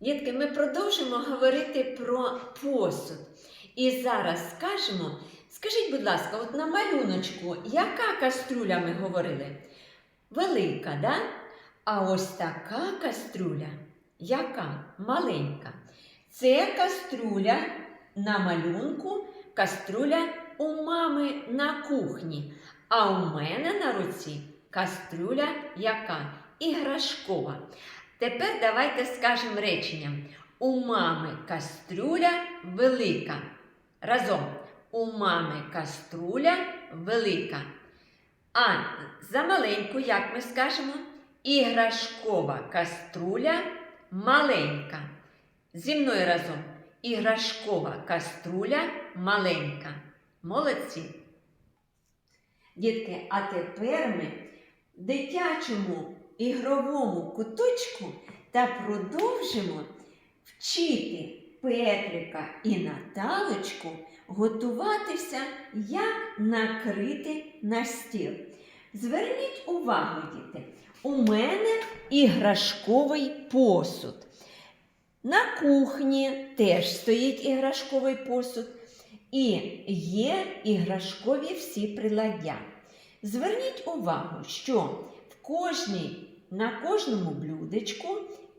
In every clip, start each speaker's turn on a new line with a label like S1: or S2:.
S1: Дітки, ми продовжимо говорити про посуд. І зараз скажемо, скажіть, будь ласка, от на малюночку, яка каструля ми говорили? Велика, да? А ось така каструля, яка маленька. Це каструля на малюнку, каструля у мами на кухні. А у мене на руці каструля яка? Іграшкова. Тепер давайте скажемо реченням. У мами каструля велика. Разом. У мами каструля велика. А за маленьку, як ми скажемо, іграшкова каструля маленька. Зі мною разом. Іграшкова каструля маленька. Молодці. Дітки, а тепер ми дитячому ігровому куточку та продовжимо вчити Петрика і Наталочку готуватися, як накрити на стіл. Зверніть увагу, діти, у мене іграшковий посуд. На кухні теж стоїть іграшковий посуд. І є іграшкові всі приладдя. Зверніть увагу, що в кожній, на кожному блюдечку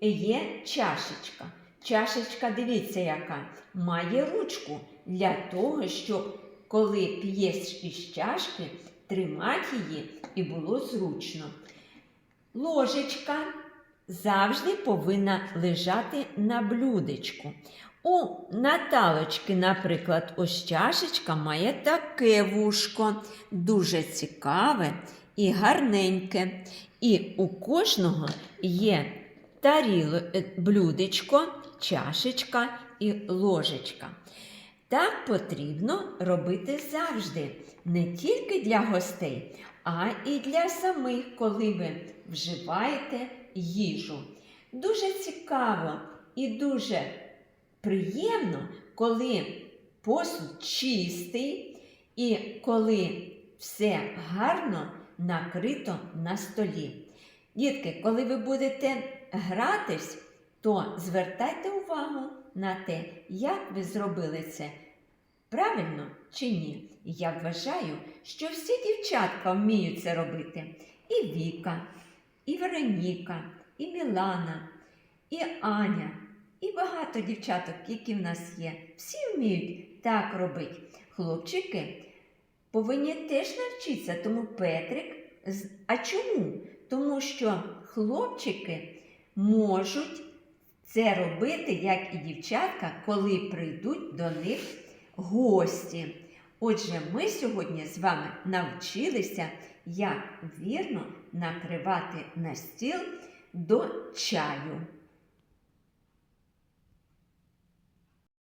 S1: є чашечка. Чашечка, дивіться, яка має ручку для того, щоб коли п'єш із чашки, тримати її і було зручно. Ложечка завжди повинна лежати на блюдечку. У Наталочки, наприклад, ось чашечка має таке вушко, дуже цікаве і гарненьке. І у кожного є таріло, е, блюдечко, чашечка і ложечка. Так потрібно робити завжди, не тільки для гостей, а і для самих, коли ви вживаєте їжу. Дуже цікаво і дуже приємно, коли посуд чистий і коли все гарно накрито на столі. Дітки, коли ви будете гратись, то звертайте увагу на те, як ви зробили це. Правильно чи ні? Я вважаю, що всі дівчатка вміють це робити. І Віка, і Вероніка, і Мілана, і Аня, і багато дівчаток, які в нас є. Всі вміють так робити. Хлопчики повинні теж навчитися, тому Петрик. А чому? Тому що хлопчики можуть це робити, як і дівчатка, коли прийдуть до них гості. Отже, ми сьогодні з вами навчилися, як вірно накривати на стіл до чаю.